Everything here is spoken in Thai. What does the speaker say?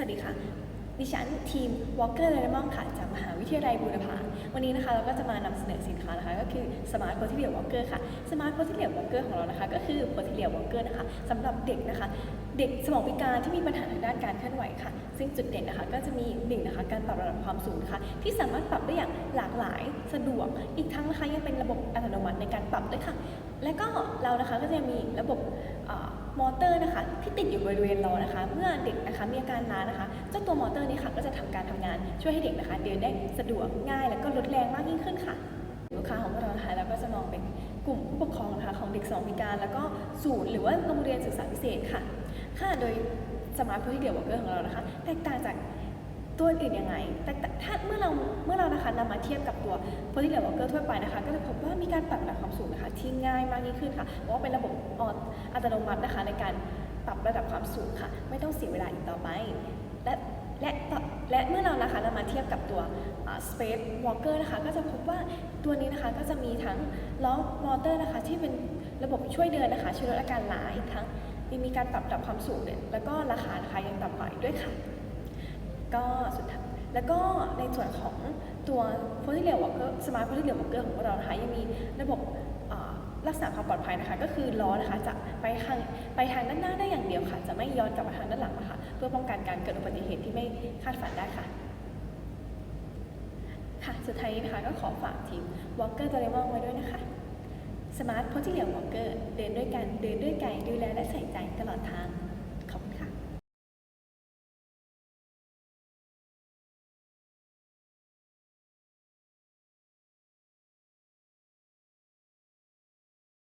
สวัสดีค่ะ ดิฉันทีม Walker d y n a m o n ค่ะ จากมหาวิทยาลัยบูรพาวันนี้นะคะเราก็จะมานำเสนอสินค้านะคะ ก็คือ Smart Portfolio Walker ค่ะ Smart Portfolio Walker ของเรานะคะ ก็คือ Portfolio Walker นะคะสำหรับเด็กนะคะ เด็กสมองพิการที่มีปัญหาทางด้านการเคลื่อนไหวค่ะ ซึ่งจุดเด่นนะคะก็จะมีหนึ่งนะคะการปรับระดับความสูงนะคะที่สามารถปรับได้อย่างหลากหลายสะดวก อีกทั้งนะคะยังเป็นระบบอัตโนมัติในการปรับด้วยค่ะ และก็เรานะคะก็จะมีระบบ มอเตอร์นะคะที่ติดอยู่บริเวณล้อนะคะ เมื่อเด็กนะคะมีอาการล้านะคะเจ้าตัวมอเตอร์นี้ค่ะก็จะทำการทำงานช่วยให้เด็กนะคะ เดินได้สะดวกง่าย และก็ลดแรงมากยิ่งขึ้นค่ะ ลูกค้าของเรานะคะเราก็จะมองเป็นกลุ่มผู้ปกครองนะคะของเด็กสองพิการ แล้วก็ศูนย์หรือว่าโรงเรียนศึกษาพิเศษค่ะ ค่ะโดยสมาร์ทพูที่เดียววอเกอร์ของเรานะคะ แตกต่างจาก ตัวอื่นยังไง แต่ถ้าเมื่อเราเมื่อเรานะคะนำมาเทียบกับตัวโพลิเดียววอเกอร์ทั่วไปนะคะ ก็จะพบว่ามีการปรับระดับความสูงนะคะที่ง่ายมากยิ่งขึ้นค่ะเพราะว่าเป็นระบบอัตโนมัตินะคะในการปรับระดับความสูงค่ะ ไม่ต้องเสียเวลาอีกต่อไป และและและเมื่อเรานะคะนำมาเทียบกับตัวอ่า Space Walker นะคะก็จะพบว่าตัวนี้นะคะก็จะมีทั้งล้อมอเตอร์นะคะที่เป็นระบบช่วยเดินนะคะช่วยลดอาการล้าอีกทั้งยังมีการปรับระดับความสูงเนี่ยแล้วก็ราคานะคะยังต่ำกว่าอีกด้วยค่ะ ก็สุดท้ายแล้วก็ในส่วนของตัว p o l y r a i l Walker Smart p o l y r a i l Walker ของพวกเรานะคะยังมีระบบรักษาความปลอดภัยนะคะ ก็คือล้อนะคะจะไปทางไปทางด้านหน้าได้อย่างเดียวค่ะ จะไม่ย้อนกลับมาทางด้านหลังนะคะเพื่อป้องกันการเกิดอุบัติเหตุที่ไม่คาดฝันได้ค่ะค่ะสุดท้ายนะคะก็ขอฝากทีม Walker d o r e m o n ไว้ด้วยนะคะ Smart p o l y r a i l Walker เดินด้วยกันเดินด้วยใจดูแลและใส่ใจตลอดทาง